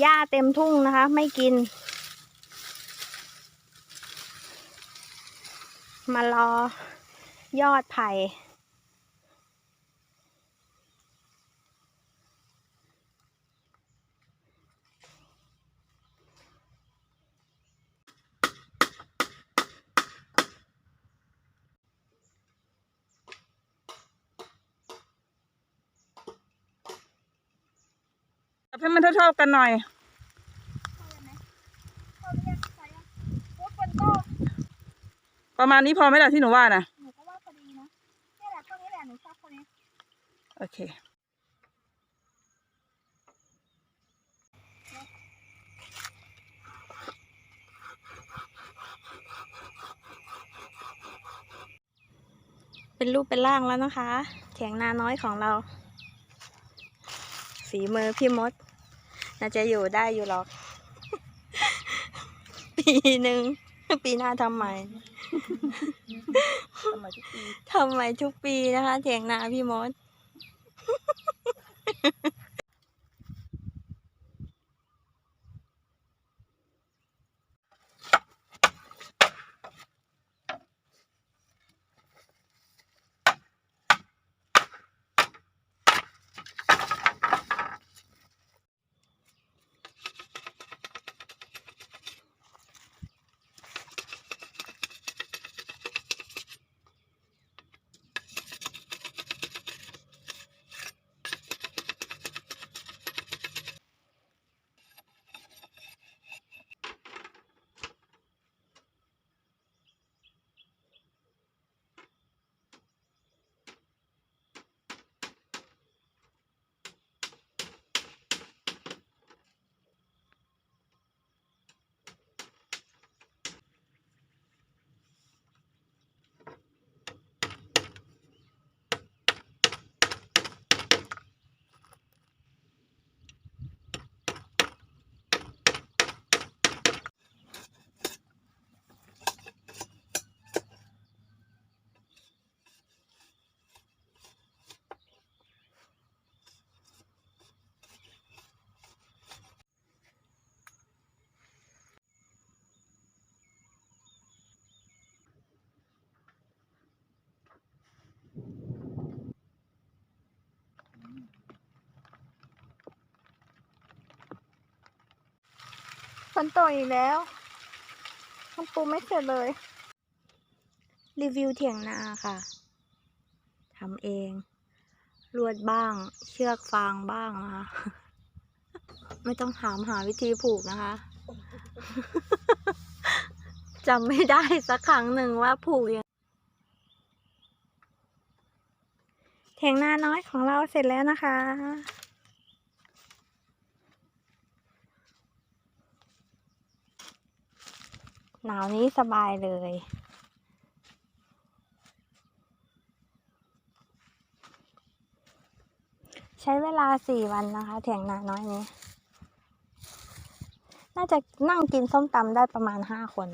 หญ้าเต็มทุ่งนะคะ ไม่กิน มารอยอดไผ่ ให้มันเท่าๆกันหน่อย ประมาณนี้พอไหมล่ะที่หนูว่านะหนูก็ว่าพอดีนะนี่แหละตัวนี้แหละหนูชอบตัวนี้โอเคเป็นรูปเป็นร่างแล้วนะคะเถียงนาน้อยของเราฝีมือพี่มด น่าจะอยู่ได้อยู่หรอก ปีหนึ่งปีหน้าทำใหม่สมัยทุกปีทำใหม่ทุกปีนะคะเถียงนาพี่มด นตกอีกแล้วมันปูไม่เสร็จเลย รีวิวเถียงนาค่ะทำเอง ลวดบ้าง เชือกฟางบ้างนะคะไม่ต้องถามหาวิธีผูกนะคะจำไม่ได้สักครั้งหนึ่งว่าผูกยังเถียงนาน้อยของเราเสร็จแล้วนะคะ หนาวนี้สบายเลย ใช้เวลาสี่วันนะคะเถียงนาน้อยนี้ น่าจะนั่งกินส้มตำได้ประมาณห้าคน